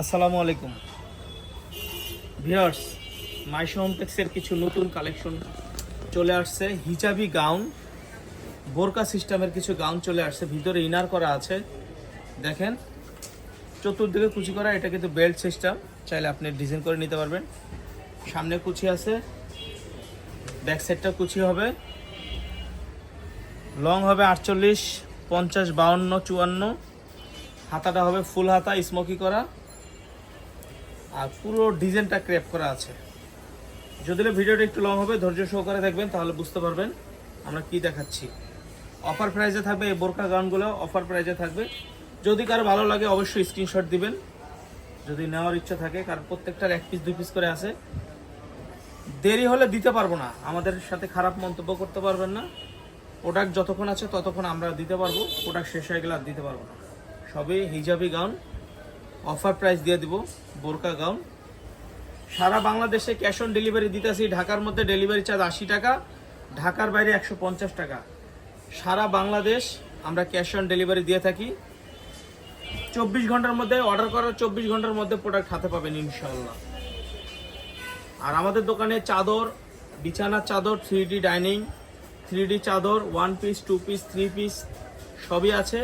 আসসালামু আলাইকুম। ভিউয়ার্স, মাইশো হোমটেক্সের কিছু নতুন কালেকশন চলে আসছে। হিজাবি গাউন, বোরকা সিস্টেমের কিছু গাউন চলে আসছে। ভিতরে ইনার করা আছে। দেখেন, চতুর্দিকে কুচি করা, এটা কিন্তু বেল্ট সিস্টেম। চাইলে আপনি ডিজাইন করে নিতে পারবেন। সামনে কুচি আছে। ব্যাক সাইডটা কুচি হবে। লং হবে আটচল্লিশ, পঞ্চাশ, বাউন্ন, চুয়ান্ন। হাতাটা হবে ফুল হাতা, স্মোকি করা। আর পুরো ডিজাইনটা ক্রেপ করা আছে। যদিও ভিডিওটা একটু লং হবে, ধৈর্য সহকারে দেখবেন, তাহলে বুঝতে পারবেন আমরা কি দেখাচ্ছি। অফার প্রাইজে থাকবে এই বোরকা গাউনগুলো অফার প্রাইজে থাকবে। যদি কারও ভালো লাগে, অবশ্যই স্ক্রিনশট দিবেন। যদি নেওয়ার ইচ্ছা থাকে, কারণ প্রত্যেকটার এক পিস দুই পিস করে আছে। দেরি হলে দিতে পারব না। আমাদের সাথে খারাপ মন্তব্য করতে পারবেন না। প্রোডাক্ট যতক্ষণ আছে, ততক্ষণ আমরা দিতে পারব। প্রোডাক্ট শেষ হয়ে গেলে আর দিতে পারব না। সবই হিজাবি গাউন। অফার প্রাইস দিয়ে দিব, বোরকা গাউন। সারা বাংলাদেশে ক্যাশ অন ডেলিভারি দিতেছি, ঢাকার মধ্যে ডেলিভারি চার্জ আশি টাকা, ঢাকার বাইরে একশো পঞ্চাশ টাকা। সারা বাংলাদেশ আমরা ক্যাশ অন ডেলিভারি দিয়ে থাকি। চব্বিশ ঘণ্টার মধ্যে অর্ডার করার চব্বিশ ঘণ্টার মধ্যে প্রোডাক্ট হাতে পাবেন ইনশাল্লাহ আর আমাদের দোকানে চাদর, বিছানার চাদর three D dining three D চাদর, one piece, two piece, three piece, সবই আছে।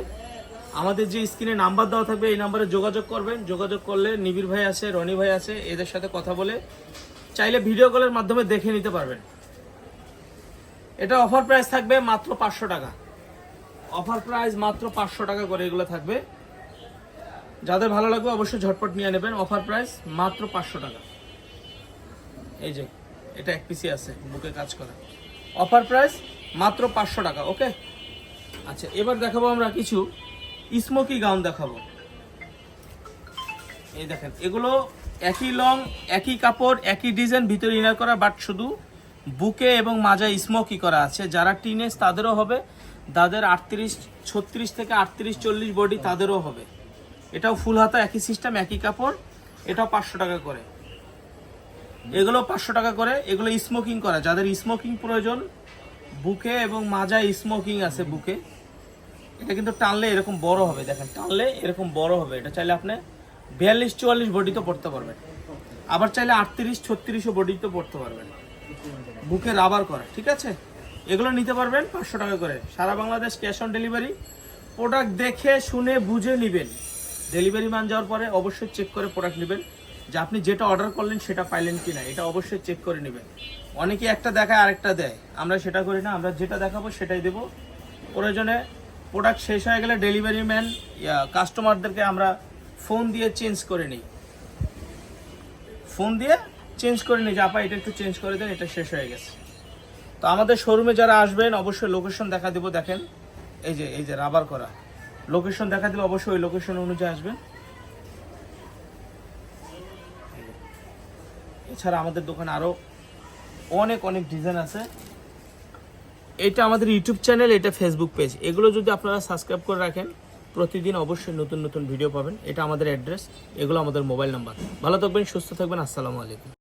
আমাদের যে স্ক্রিনে নাম্বার দেওয়া থাকবে, এই নাম্বারে যোগাযোগ করবেন। যোগাযোগ করলে নিবিড় ভাই আছে, রনি ভাই আছে, এদের সাথে কথা বলে চাইলে ভিডিও কলের মাধ্যমে দেখে নিতে পারবেন। এটা অফার প্রাইস থাকবে মাত্র পাঁচশো টাকা। অফার প্রাইস মাত্র পাঁচশো টাকা করে এগুলো থাকবে। যাদের ভালো লাগবে অবশ্যই ঝটপট নিয়ে নেবেন। অফার প্রাইস মাত্র পাঁচশো টাকা। এই যে, এটা এক পিসি আছে, বুকে কাজ করা। অফার প্রাইস মাত্র পাঁচশো টাকা ওকে আচ্ছা এবার দেখাবো আমরা কিছু স্মোকি গাউন দেখাবো। এই দেখেন, এগুলো একই লং, একই কাপড়, একই ডিজাইন ভিতরে ইনার করা, বাট শুধু বুকে এবং মাজায় স্মোকি করা আছে। যারা টিনেজ, তাদেরও হবে। যাদের আটত্রিশ, ছত্রিশ থেকে আটত্রিশ, চল্লিশ বডি তাদেরও হবে। এটাও ফুল হাতা, একই সিস্টেম, একই কাপড়। এটাও পাঁচশো টাকা করে। এগুলো পাঁচশো টাকা করে। এগুলো স্মোকিং করা। যাদের স্মোকিং প্রয়োজন, বুকে এবং মাজায় স্মোকিং আছে বুকে। এটা কিন্তু টানলে এরকম বড় হবে, দেখেন, টানলে এরকম বড় হবে। এটা চাইলে আপনি বিয়াল্লিশ, চুয়াল্লিশ বডিতে পড়তে পারবেন। আবার চাইলে আটত্রিশ, ছত্রিশও বডিতে পড়তে পারবেন। বুকে রাবার করা, ঠিক আছে? এগুলো নিতে পারবেন পাঁচশো টাকা করে। সারা Bangladesh cash on delivery product দেখে, শুনে, বুঝে নেবেন। ডেলিভারি মান যাওয়ার পরে অবশ্যই চেক করে প্রোডাক্ট নেবেন। যে আপনি যেটা অর্ডার করলেন সেটা পাইলেন কি না এটা অবশ্যই চেক করে নেবেন। অনেকে একটা দেখায়, আরেকটা দেয়। আমরা সেটা করি না, আমরা যেটা দেখাবো সেটাই দেবো। প্রয়োজনে প্রোডাক্ট শেষ হয়ে গেলে ডেলিভারি ম্যান কাস্টমারদেরকে আমরা ফোন দিয়ে চেঞ্জ করে নিই। ফোন দিয়ে চেঞ্জ করে নিই যে, আপা, এটা একটু চেঞ্জ করে দেন, এটা শেষ হয়ে গেছে। তো আমাদের শোরুমে যারা আসবেন, অবশ্যই লোকেশন দেখা দেবো, দেখেন। এই যে এই যে, রাবার করা। লোকেশন দেখা দিলে অবশ্যই ওই লোকেশন অনুযায়ী আসবেন। এছাড়া আমাদের দোকানে আরও অনেক অনেক ডিজাইন আছে। এটা আমাদের ইউটিউব চ্যানেল, এটা ফেসবুক পেজ এগুলো যদি আপনারা সাবস্ক্রাইব করে রাখেন, প্রতিদিন অবশ্যই নতুন নতুন ভিডিও পাবেন। এটা আমাদের অ্যাড্রেস এগুলো আমাদের মোবাইল নাম্বার ভালো থাকবেন, সুস্থ থাকবেন, আসসালামু আলাইকুম।